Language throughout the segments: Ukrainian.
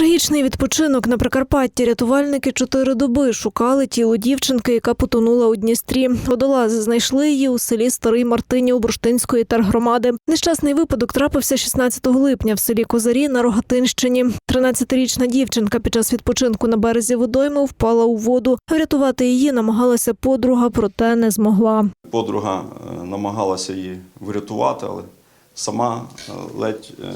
Трагічний відпочинок на Прикарпатті. Рятувальники чотири доби шукали тіло дівчинки, яка потонула у Дністрі. Водолази знайшли її у селі Старий Мартинів Бурштинської тергромади. Нещасний випадок трапився 16 липня в селі Козарі на Рогатинщині. 13-річна дівчинка під час відпочинку на березі водойми впала у воду. Врятувати її намагалася подруга, проте не змогла. Подруга е, намагалася її врятувати, але сама е, ледь е,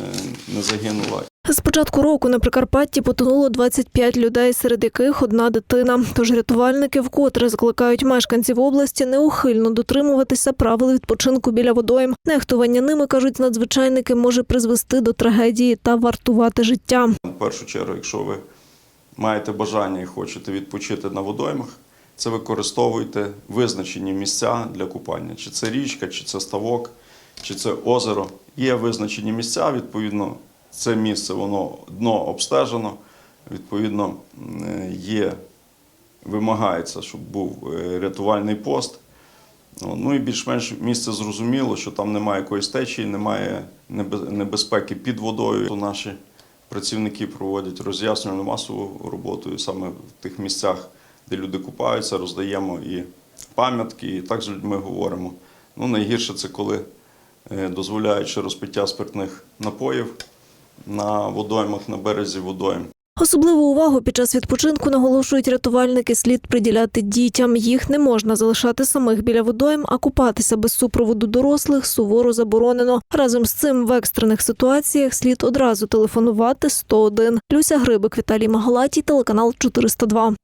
не загинула. З початку року на Прикарпатті потонуло 25 людей, серед яких одна дитина. Тож рятувальники вкотре закликають мешканців області неухильно дотримуватися правил відпочинку біля водойм. Нехтування ними кажуть надзвичайники може призвести до трагедії та вартувати життя. В першу чергу, якщо ви маєте бажання і хочете відпочити на водоймах, це використовуйте визначені місця для купання. Чи це річка, чи це ставок, чи це озеро. Є визначені місця, відповідно, це місце воно дно обстежено, відповідно, е, є, вимагається, щоб був е, рятувальний пост. Ну і більш-менш місце зрозуміло, що там немає якоїсь течії, немає небезпеки під водою. То наші працівники проводять роз'яснювальну масову роботу і саме в тих місцях, де люди купаються, роздаємо і пам'ятки, і так з людьми говоримо. Ну, найгірше це коли е, дозволяючи розпиття спиртних напоїв на водоймах, на березі водойм. Особливу увагу під час відпочинку наголошують рятувальники слід приділяти дітям. Їх не можна залишати самих біля водойм, а купатися без супроводу дорослих суворо заборонено. Разом з цим в екстрених ситуаціях слід одразу телефонувати 101. Люся Грибик, Віталій Магалатій, телеканал 402.